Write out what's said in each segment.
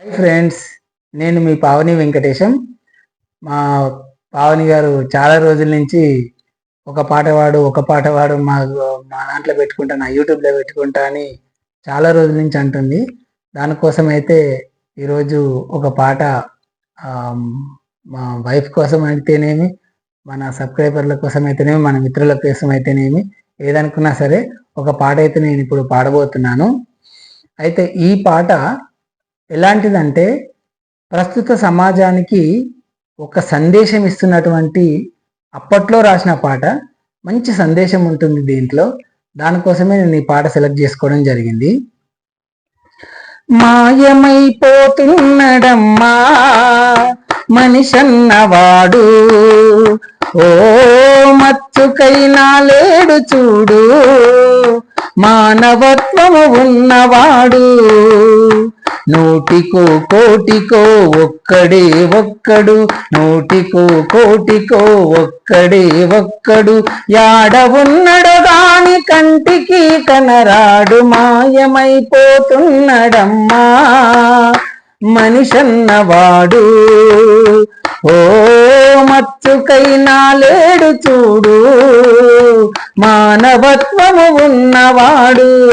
Hi friends నేను మీ పావని వెంకటేశం. మా పావని గారు చాలా రోజుల నుంచి ఒక పాటవాడు ఒక పాటవాడు మా మా దాంట్లో పెట్టుకుంటా నా యూట్యూబ్లో పెట్టుకుంటా అని చాలా రోజుల నుంచి అంటుంది. దానికోసం అయితే ఈరోజు ఒక పాట మా వైఫ్ కోసం అయితేనేమి మన సబ్స్క్రైబర్ల కోసం అయితేనేమి మన మిత్రుల కోసం అయితేనేమి ఏదనుకున్నా సరే ఒక పాట అయితే నేను ఇప్పుడు పాడబోతున్నాను. అయితే ఈ పాట ఎలాంటిదంటే ప్రస్తుత సమాజానికి ఒక సందేశం ఇస్తున్నటువంటి అప్పట్లో రాసిన పాట మంచి సందేశం ఉంటుంది దీంట్లో. దానికోసమే నేను ఈ పాట సెలెక్ట్ చేసుకోవడం జరిగింది. మాయమైపోతున్నడమ్మా మనిషన్నవాడు. ఓ మచ్చుకైనా లేడు చూడు మానవత్వము ఉన్నవాడు. నూటికో కోటికో ఒక్కడే ఒక్కడు. నూటికో కోటికో ఒక్కడే ఒక్కడు. యాడ ఉన్నడు గాని కంటికి కనరాడు మాయమైపోతున్నడమ్మా. మనిషన్నవాడు. ఓ మచ్చుకైనా లేడు చూడు. మానవత్వము ఉన్నవాడు.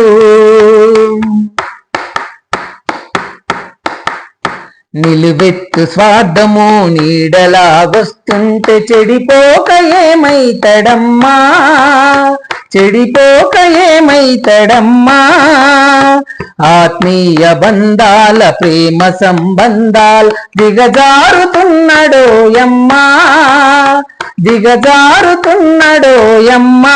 నిలువెత్తు స్వార్థము నీడలా వస్తుంటే చెడిపోక ఏమైతడమ్మా? చెడిపోక ఏమైతడమ్మా ఆత్మీయ బంధాల ప్రేమ సంబంధాలు దిగజారుతున్నాడో యమ్మా? దిగజారుతున్నాడో యమ్మా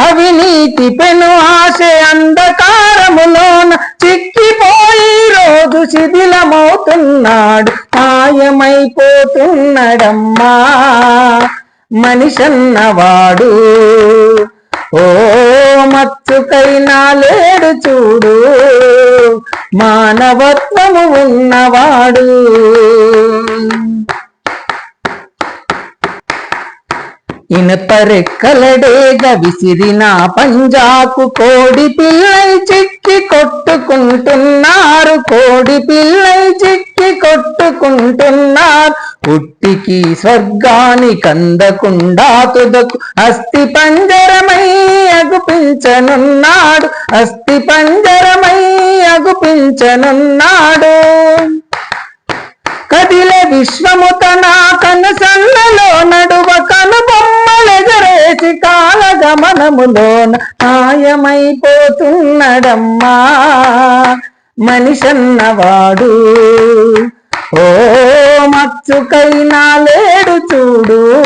అవినీతి పెను ఆశ అంధకారములోన చిక్కిపోయి రోజు శిథిలమవుతున్నాడు మాయమైపోతున్నాడమ్మా? మనిషన్నవాడు. ఓ మచ్చుకైనా లేడు చూడు మానవత్వము ఉన్నవాడు. ఇనపరెక్కలడేగ విసిరిన పంజాకు కోడి పిల్లై చిక్కి కొట్టుకుంటున్నారు. కోడి పిల్లై చిక్కి కొట్టుకుంటున్నారు. పుట్టికి స్వర్గాని కందకుండా తుదకు. అస్థి పంజరమై అగుపించనున్నాడు. అస్థి పంజరమై అగుపించనున్నాడు. కదిల విశ్వము తన కనసన్నలో నడువ కను బొమ్మలెగరేసి కాల గమనములోన మాయమైపోతున్నడమ్మా మనిషన్నవాడు. ఓ మచ్చుకైనా లేడు చూడు.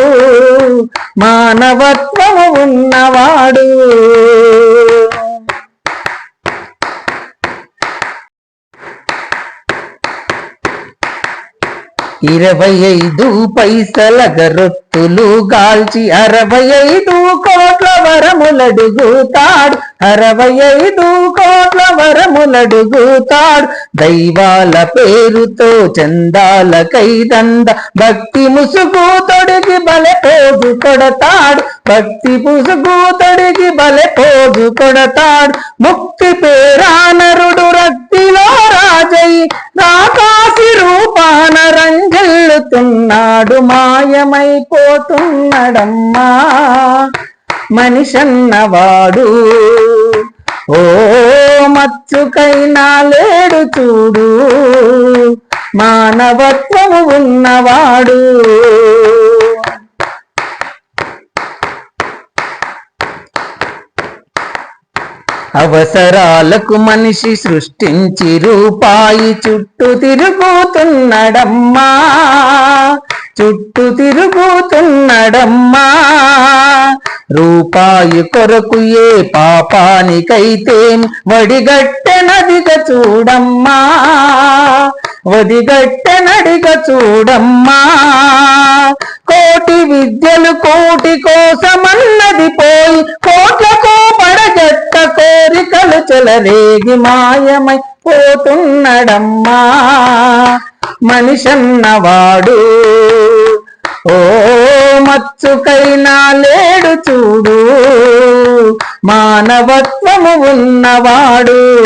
మానవత్వము ఉన్నవాడు. ఇరవై ఐదు పైసల గరొత్తులు గాల్చి అరవై ఐదు కోట్ల వరములడుగుతాడు అరవై ఐదు కోట్ల వరములడుగుతాడు దైవాల పేరుతో చందాల కైదంద భక్తి ముసుగు తొడిగి బలె పోజు కొడతాడు. భక్తి ముసుగు తొడిగి బలె పోజు కొడతాడు. ముక్తి పేరానరుడు రక్తిలో రాజయ్య రంగెల్లుతున్నాడు మాయమైపోతున్నాడమ్మా. మనిషన్నవాడు. ఓ మచ్చుకైనా లేడు చూడు మానవత్వము ఉన్నవాడు. అవసరాలకు మనిషి సృష్టించి రూపాయి చుట్టూ తిరుగుతున్నాడమ్మా చుట్టూ తిరుగుతున్నాడమ్మా రూపాయి కొరకు ఏ పాపానికైతే వడిగట్టెనదిగ చూడమ్మా. వదిగట్టెనడిగ చూడమ్మా. కోటి విద్యలు కోటి కోసమన్నది చెలరేగి మాయమై పోతున్నడమ్మా. మనిషన్నవాడు. ఓ మచ్చుకైనా లేడు చూడు. మానవత్వము ఉన్నవాడు.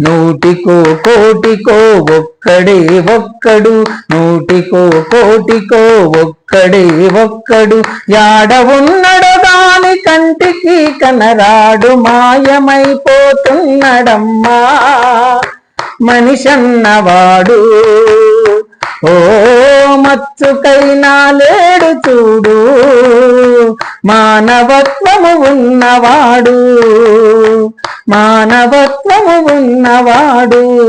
నూటికో కోటికో ఒక్కడే ఒక్కడు. నూటికో కోటికో ఒక్కడే ఒక్కడు. యాడ ఉన్నడు దాని కంటికి కనరాడు మాయమైపోతున్నడమ్మా. మనిషన్నవాడు. ఓ మచ్చుకైనా లేడు చూడు. మానవత్వము ఉన్నవాడు. మానవత్వము ఉన్నవాడు.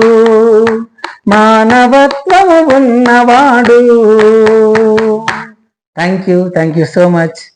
మానవత్వము ఉన్నవాడు. Thank you thank you so much